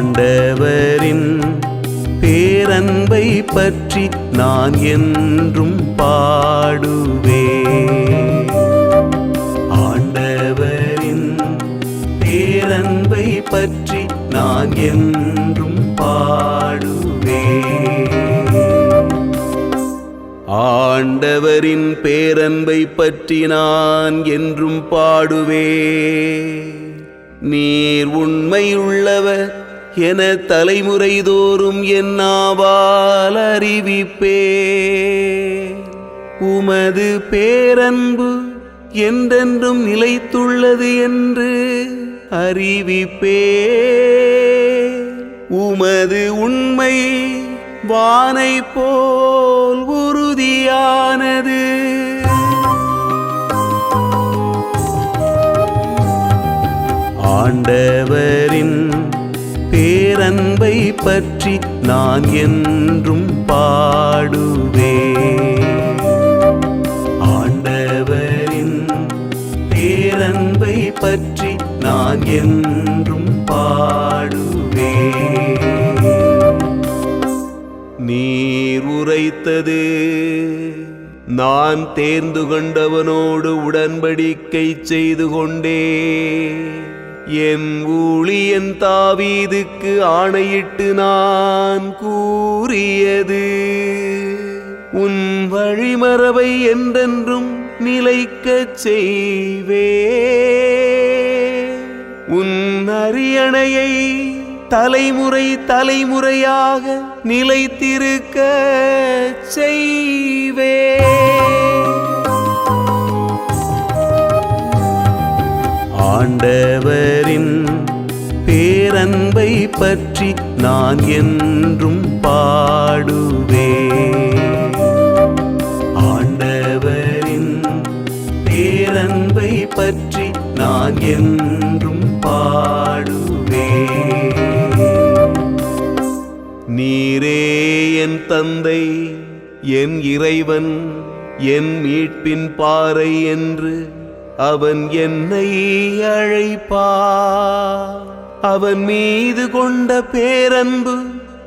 ஆண்டவரின் பேரன்பை பற்றி நான் என்றும் பாடுவே. ஆண்டவரின் பேரன்பை பற்றி நான் என்றும் பாடுவே. ஆண்டவரின் பேரன்பை பற்றி நான் என்றும் பாடுவே. நீர் உண்மையுள்ளவர் என தலைமுறை தோறும் என்னாவால் அறிவிப்பே. உமது பேரன்பு என்றென்றும் நிலைத்துள்ளது என்று அறிவிப்பே. உமது உண்மை வானை போல் உறுதியானது. ஆண்டவரின் அன்பை பற்றி நான் என்றும் பாடுவே. ஆண்டவரின் பேரன்பை பற்றி நான் என்றும் பாடுவே. நீர் உரைத்தது நான் தேர்ந்து கொண்டவனோடு உடன்படிக்கை செய்து கொண்டே. என் ஊழியன் தாவீதுக்கு ஆணையிட்டு நான் கூறியது உன் வழிமரபை என்றென்றும் நிலைக்கச் செய்வே. உன் அரியணையை தலைமுறை தலைமுறையாக நிலைத்திருக்க செய்வே. ஆண்டவரின் பேரன்பை பற்றி நான் என்றும் பாடுவே. ஆண்டவரின் பேரன்பை பற்றி நான் என்றும் பாடுவே. நீரே என் தந்தை என் இறைவன் என் மீட்பின் பாறை என்று அவன் என்னை அழைப்பா. அவன் மீது கொண்ட பேரன்பு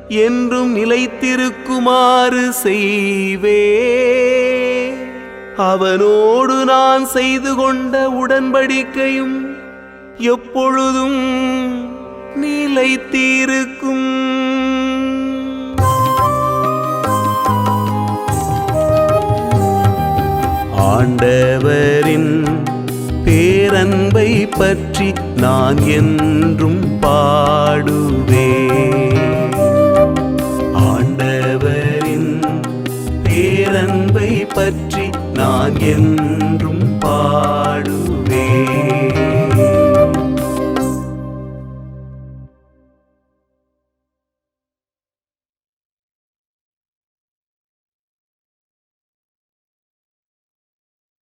என்றும் நிலைத்திருக்குமாறு செய்வே. அவனோடு நான் செய்து கொண்ட உடன்படிக்கையும் எப்பொழுதும் நிலைத்திருக்கும். ஆண்டவரின் பேரன்பை பற்றி நான் என்றும் பாடுவே ஆண்டவரின் பேரன்பை பற்றி நான் என்றும்